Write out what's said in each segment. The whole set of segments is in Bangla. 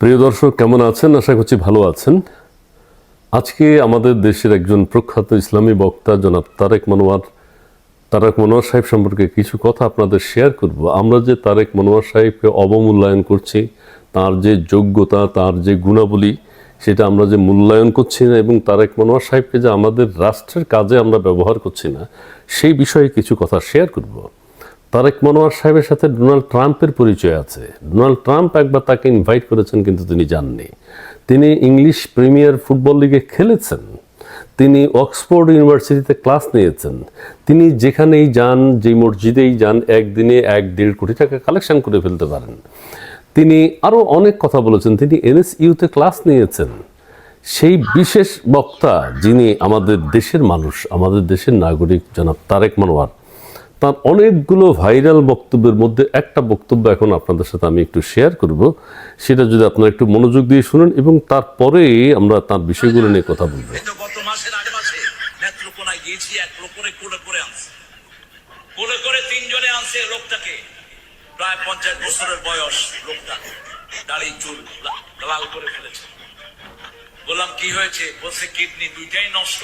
প্রিয় দর্শক, কেমন আছেন? আশা করছি ভালো আছেন। আজকে আমাদের দেশের একজন প্রখ্যাত ইসলামী বক্তা জনাব তারেক মনোয়ার তারেক মনোয়ার সাহেব সম্পর্কে কিছু কথা আপনাদের শেয়ার করব। আমরা যে তারেক মনোয়ার সাহেবকে অবমূল্যায়ন করছি, তার যে যোগ্যতা, তার যে গুণাবলী, সেটা আমরা যে মূল্যায়ন করছি না এবং তারেক মনোয়ার সাহেবকে যে আমাদের রাষ্ট্রের কাজে আমরা ব্যবহার করছি না, সেই বিষয়ে কিছু কথা শেয়ার করব। তারেক মনোয়ার সাহেবের সাথে ডোনাল্ড ট্রাম্পের পরিচয় আছে। ডোনাল্ড ট্রাম্প একবার তাকে ইনভাইট করেছেন, কিন্তু তিনি যাননি। তিনি ইংলিশ প্রিমিয়ার ফুটবল লিগে খেলেছেন। তিনি অক্সফোর্ড ইউনিভার্সিটিতে ক্লাস নিয়েছেন। তিনি যেখানেই যান, যেই মসজিদেই যান, একদিনে এক দেড় কোটি টাকা কালেকশন করে ফেলতে পারেন। তিনি আরও অনেক কথা বলেছেন। তিনি এনএসইউতে ক্লাস নিয়েছেন। সেই বিশেষ বক্তা যিনি আমাদের দেশের মানুষ, আমাদের দেশের নাগরিক, জনাব তারেক মনোয়ার তার অনেকগুলো ভাইরাল বক্তব্যের মধ্যে একটা বক্তব্য এখন আপনাদের সাথে আমি একটু শেয়ার করব। সেটা যদি আপনারা একটু মনোযোগ দিয়ে শুনেন এবং তারপরে আমরা তার বিষয়গুলো নিয়ে কথা বলব। গত করে আনছে। কোলে আনছে লোকটাকে। প্রায় পঞ্চাশ বছরের বয়স লোকটা দাড়ি, চুল লাল করে ফেলেছে। বললাম, কি হয়েছে? বলছে, কিডনি দুইটাই নষ্ট,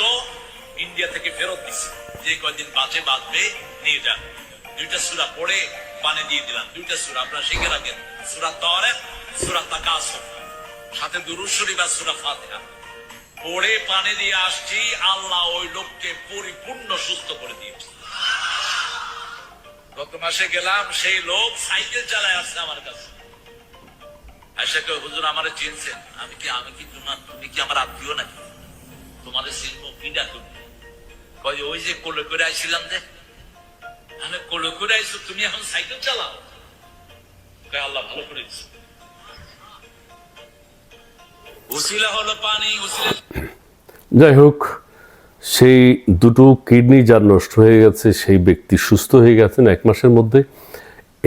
ইন্ডিয়া থেকে ফেরত দিছে। যে কয়দিন বাঁচে, বাঁচবে নিয়ে যান। দুইটা সুরা পড়ে পানি দিয়ে দিলাম। দুইটা সুরা, আপনারা শিখে রাখেন। সুরা সুরা তাকাস সাথে সুরা পড়ে পানি দিয়ে আসছি, আল্লাহ ওই লোককে পরিপূর্ণ সুস্থ করে দিয়েছে। গত মাসে গেলাম, সেই লোক সাইকেল চালায় আসছে আমার কাছে। কেউ হুজুর, আমারে চিনছেন? আমি কি আমি কি তোমার, তুমি কি আমার আত্মীয় নাকি? তোমাদের শিল্প কি ডাকুন কয়, ওই যে কোলে করে আইছিলাম যে কোলে করে তুমি এখন সাইকেল চালাও। আল্লাহ ভালো করে দিচ্ছে উসিলা হলো পানি, উসিলা যাই হোক, সেই দুটো কিডনি যার নষ্ট হয়ে গেছে, সেই ব্যক্তি সুস্থ হয়ে গেছেন এক মাসের মধ্যে।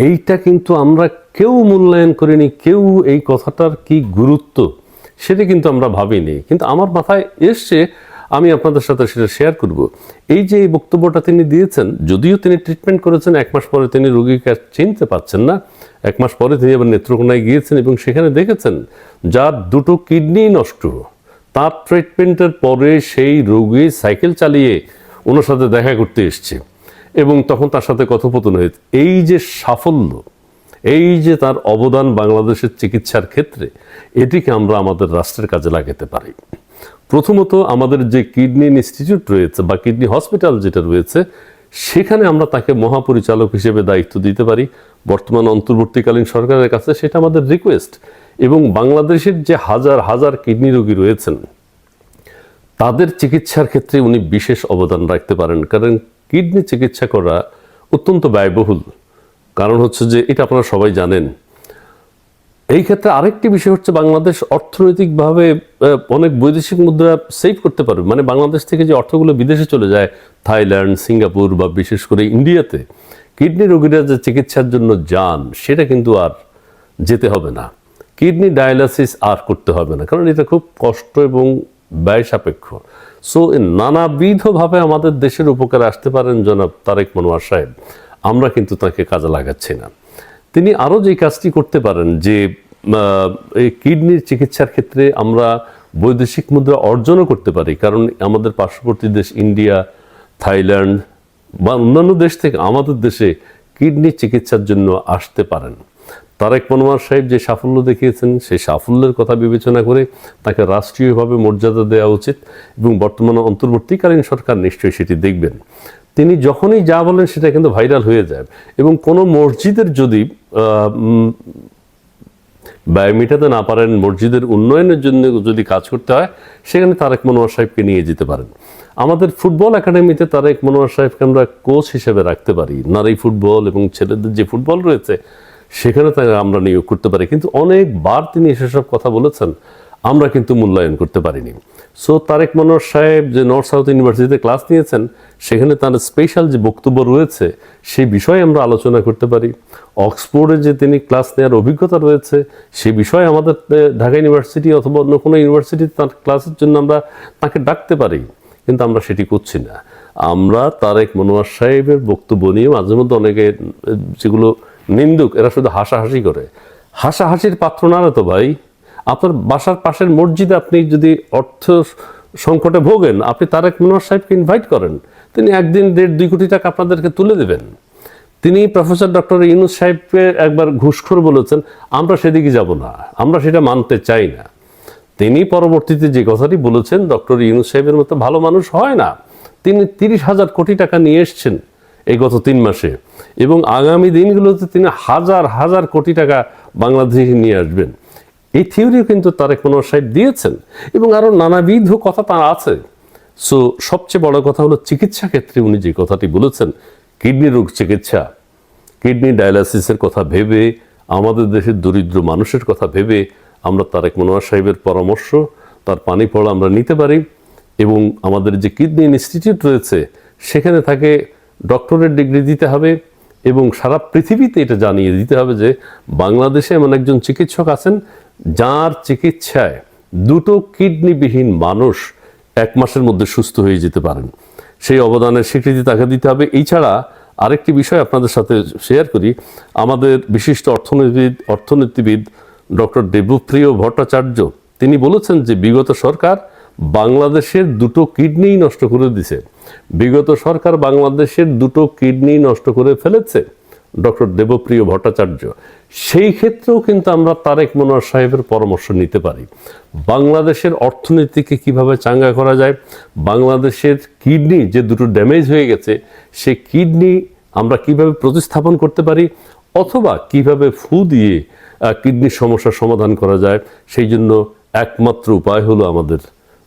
এইটা কিন্তু আমরা কেউ মূল্যায়ন করিনি, কেউ এই কথাটার কি গুরুত্ব, সেটা কিন্তু আমরা ভাবিনি। কিন্তু আমার মাথায় এসছে আমি আপনাদের সাথে সেটা শেয়ার করব। এই যে এই বক্তব্যটা তিনি দিয়েছেন, যদিও তিনি ট্রিটমেন্ট করেছেন, এক মাস পরে তিনি রোগীকে চিনতে পারছেন না। এক মাস পরে তিনি আবার নেত্রকোনায় গিয়েছেন এবং সেখানে দেখেছেন, যার দুটো কিডনি নষ্ট, তার ট্রিটমেন্টের পরে সেই রোগী সাইকেল চালিয়ে ওনার সাথে দেখা করতে এসছে এবং তখন তার সাথে কথোপকথন হয়েছে এই যে সাফল্য, এই যে তার অবদান বাংলাদেশের চিকিৎসার ক্ষেত্রে, এটিকে আমরা আমাদের রাষ্ট্রের কাজে লাগাতে পারি। প্রথমত আমাদের যে কিডনি ইনস্টিটিউট রয়েছে বা কিডনি হসপিটাল যেটা রয়েছে, সেখানে আমরা তাকে মহাপরিচালক হিসেবে দায়িত্ব দিতে পারি। বর্তমান অন্তর্বর্তীকালীন সরকারের কাছে সেটা আমাদের রিকোয়েস্ট এবং বাংলাদেশের যে হাজার হাজার কিডনি রোগী রয়েছেন, তাদের চিকিৎসার ক্ষেত্রে উনি বিশেষ অবদান রাখতে পারেন। কারণ কিডনি চিকিৎসা করা অত্যন্ত ব্যয়বহুল। কারণ হচ্ছে যে, এটা আপনারা সবাই জানেন এই ক্ষেত্রে আরেকটি বিষয় হচ্ছে বাংলাদেশ অর্থনৈতিকভাবে অনেক বৈদেশিক মুদ্রা সেভ করতে পারবে। মানে বাংলাদেশ থেকে যে অর্থগুলো বিদেশে চলে যায়, থাইল্যান্ড, সিঙ্গাপুর বা বিশেষ করে ইন্ডিয়াতে, কিডনি রোগীরা যে চিকিৎসার জন্য যান, সেটা কিন্তু আর যেতে হবে না। কিডনি ডায়ালাসিস আর করতে হবে না, কারণ এটা খুব কষ্ট এবং ব্যয় সাপেক্ষ। সো নানাবিধভাবে আমাদের দেশের উপকারে আসতে পারেন জনাব তারেক মনোয়ার সাহেব। আমরা কিন্তু তাকে কাজে লাগাচ্ছি না। তিনি আরও যে কাজটি করতে পারেন যে এই কিডনির চিকিৎসার ক্ষেত্রে আমরা বৈদেশিক মুদ্রা অর্জনও করতে পারি, কারণ আমাদের পার্শ্ববর্তী দেশ ইন্ডিয়া, থাইল্যান্ড বা অন্যান্য দেশ থেকে আমাদের দেশে কিডনি চিকিৎসার জন্য আসতে পারেন। তারেক মনোয়ার সাহেব যে সাফল্য দেখিয়েছেন, সেই সাফল্যের কথা বিবেচনা করে তাকে রাষ্ট্রীয়ভাবে মর্যাদা দেওয়া উচিত এবং বর্তমানে অন্তর্বর্তীকালীন সরকার নিশ্চয়ই সেটি দেখবেন। তিনি যখনই যা বলেন সেটা কিন্তু ভাইরাল হয়ে যায়। এবং কোনো মসজিদের যদি ব্যয় মেটাতে না পারেন, মসজিদের উন্নয়নের জন্য যদি কাজ করতে হয়, সেখানে তারেক মনোয়ার সাহেবকে নিয়ে যেতে পারেন। আমাদের ফুটবল একাডেমিতে তারেক মনোয়ার সাহেবকে আমরা কোচ হিসেবে রাখতে পারি। নারী ফুটবল এবং ছেলেদের যে ফুটবল রয়েছে, সেখানে তাকে আমরা নিয়োগ করতে পারি। কিন্তু অনেকবার তিনি সেসব কথা বলেছেন। আমরা কিন্তু মূল্যায়ন করতে পারিনি। সো তারেক মনোয়ার সাহেব যে নর্থ সাউথ ইউনিভার্সিটিতে ক্লাস নিয়েছেন, সেখানে তার স্পেশাল যে বক্তব্য রয়েছে সেই বিষয়ে আমরা আলোচনা করতে পারি। অক্সফোর্ডে যে তিনি ক্লাস নেওয়ার অভিজ্ঞতা রয়েছে, সে বিষয়ে আমাদের ঢাকা ইউনিভার্সিটি অথবা অন্য কোনো ইউনিভার্সিটিতে তার ক্লাসের জন্য আমরা তাকে ডাকতে পারি, কিন্তু আমরা সেটি করছি না। আমরা তারেক মনোয়ার সাহেবের বক্তব্য নিয়ে মাঝে মধ্যে অনেকে যেগুলো নিন্দুক, এরা শুধু হাসাহাসি করে। হাসাহাসির পাত্র না তো ভাই। আপনার বাসার পাশের মসজিদে আপনি যদি অর্থ সংকটে ভোগেন, আপনি তারেক মনোয়ার সাহেবকে ইনভাইট করেন, তিনি একদিন দেড় দুই কোটি টাকা আপনাদেরকে তুলে দেবেন। তিনি প্রফেসর ডক্টর ইউনুস সাহেবকে একবার ঘুষখোর বলেছেন, আমরা সেদিকে যাব না, আমরা সেটা মানতে চাই না। তিনি পরবর্তীতে যে কথাটি বলেছেন ডক্টর ইউনুস সাহেবের মতো ভালো মানুষ হয় না। তিনি তিরিশ হাজার কোটি টাকা নিয়ে এসছেন এই গত তিন মাসে এবং আগামী দিনগুলোতে তিনি হাজার হাজার কোটি টাকা বাংলাদেশে নিয়ে আসবেন। এই থিওরিও কিন্তু তারেক মনোয়ার সাহেব দিয়েছেন এবং আরও নানাবিধ কথা তার আছে। সো সবচেয়ে বড় কথা হলো চিকিৎসা ক্ষেত্রে উনি যে কথাটি বলেছেন, কিডনি রোগ চিকিৎসা, কিডনি ডায়ালাসিসের কথা ভেবে, আমাদের দেশের দরিদ্র মানুষের কথা ভেবে আমরা তারেক মনোয়ার সাহেবের পরামর্শ, তার পানি পড়া আমরা নিতে পারি এবং আমাদের যে কিডনি ইনস্টিটিউট রয়েছে, সেখানে তাকে ডক্টরের ডিগ্রি দিতে হবে। এবং সারা পৃথিবীতে এটা জানিয়ে দিতে হবে যে বাংলাদেশে এমন একজন চিকিৎসক আছেন যার চিকিৎসায় দুটো কিডনিবিহীন মানুষ এক মাসের মধ্যে সুস্থ হয়ে যেতে পারেন। সেই অবদানের স্বীকৃতি তাকে দিতে হবে। এছাড়া আরেকটি বিষয় আপনাদের সাথে শেয়ার করি। আমাদের বিশিষ্ট অর্থনীতিবিদ অর্থনীতিবিদ ডক্টর দেবপ্রিয় ভট্টাচার্য, তিনি বলেছেন যে বিগত সরকার বাংলাদেশের দুটো কিডনি নষ্ট করে দিছে। বিগত সরকার বাংলাদেশের দুটো কিডনি নষ্ট করে ফেলেছে, ডক্টর দেবপ্রিয় ভট্টাচার্য। সেই ক্ষেত্রেও কিন্তু আমরা তারেক মনোয়ার সাহেবের পরামর্শ নিতে পারি। বাংলাদেশের অর্থনীতিকে কীভাবে চাঙ্গা করা যায়, বাংলাদেশের কিডনি যে দুটো ড্যামেজ হয়ে গেছে, সে কিডনি আমরা কীভাবে প্রতিস্থাপন করতে পারি, অথবা কীভাবে ফু দিয়ে কিডনির সমস্যার সমাধান করা যায়, সেই জন্য একমাত্র উপায় হলো আমাদের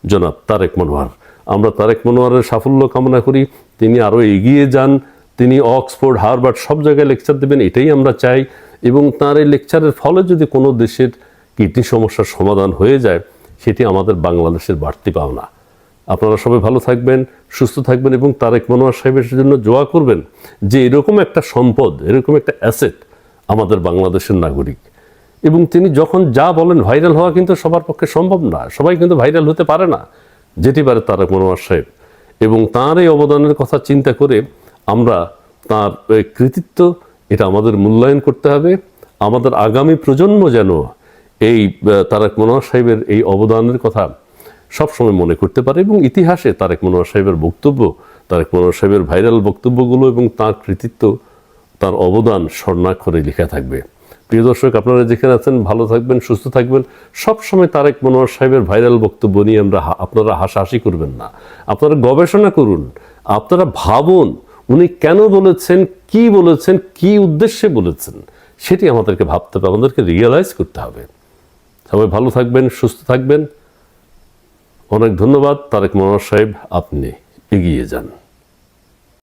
জনাব তারেক মনোয়ার। আমরা তারেক মনোয়ারের সাফল্য কামনা করি। তিনি আরও এগিয়ে যান। তিনি অক্সফোর্ড, হার্ভার্ড সব জায়গায় লেকচার দেবেন, এটাই আমরা চাই। এবং তার এই লেকচারের ফলে যদি কোনো দেশের কিডনি সমস্যার সমাধান হয়ে যায়, সেটি আমাদের বাংলাদেশের বাড়তি পাওনা। আপনারা সবাই ভালো থাকবেন, সুস্থ থাকবেন এবং তারেক মনোয়ার সাহেবের জন্য জোয়া করবেন যে এরকম একটা সম্পদ, এরকম একটা অ্যাসেট আমাদের বাংলাদেশের নাগরিক এবং তিনি যখন যা বলেন ভাইরাল হওয়া কিন্তু সবার পক্ষে সম্ভব না। সবাই কিন্তু ভাইরাল হতে পারে না। যেটি পারে তারেক মনোয়ার সাহেব। এবং তার এই অবদানের কথা চিন্তা করে আমরা তার কৃতিত্ব, এটা আমাদের মূল্যায়ন করতে হবে। আমাদের আগামী প্রজন্ম যেন এই তারেক মনোয়ার সাহেবের এই অবদানের কথা সবসময় মনে করতে পারে এবং ইতিহাসে তারেক মনোয়ার সাহেবের বক্তব্য, তারেক মনোয়ার সাহেবের ভাইরাল বক্তব্যগুলো এবং তার কৃতিত্ব, তার অবদান স্বর্ণাক্ষরে লেখা থাকবে। প্রিয় দর্শক, আপনারা যেখানে আছেন, ভালো থাকবেন, সুস্থ থাকবেন। সবসময় তারেক মনোয়ার সাহেবের ভাইরাল বক্তব্য নিয়ে আমরা আপনারা হাসাহাসি করবেন না। আপনারা গবেষণা করুন, আপনারা ভাবুন, উনি কেন বলেছেন, কি বলেছেন, কি উদ্দেশ্যে বলেছেন, সেটি আমাদেরকে ভাবতে হবে, আমাদেরকে রিয়েলাইজ করতে হবে। সবাই ভালো থাকবেন, সুস্থ থাকবেন। অনেক ধন্যবাদ, তারেক মনোয়ার সাহেব, আপনি এগিয়ে যান।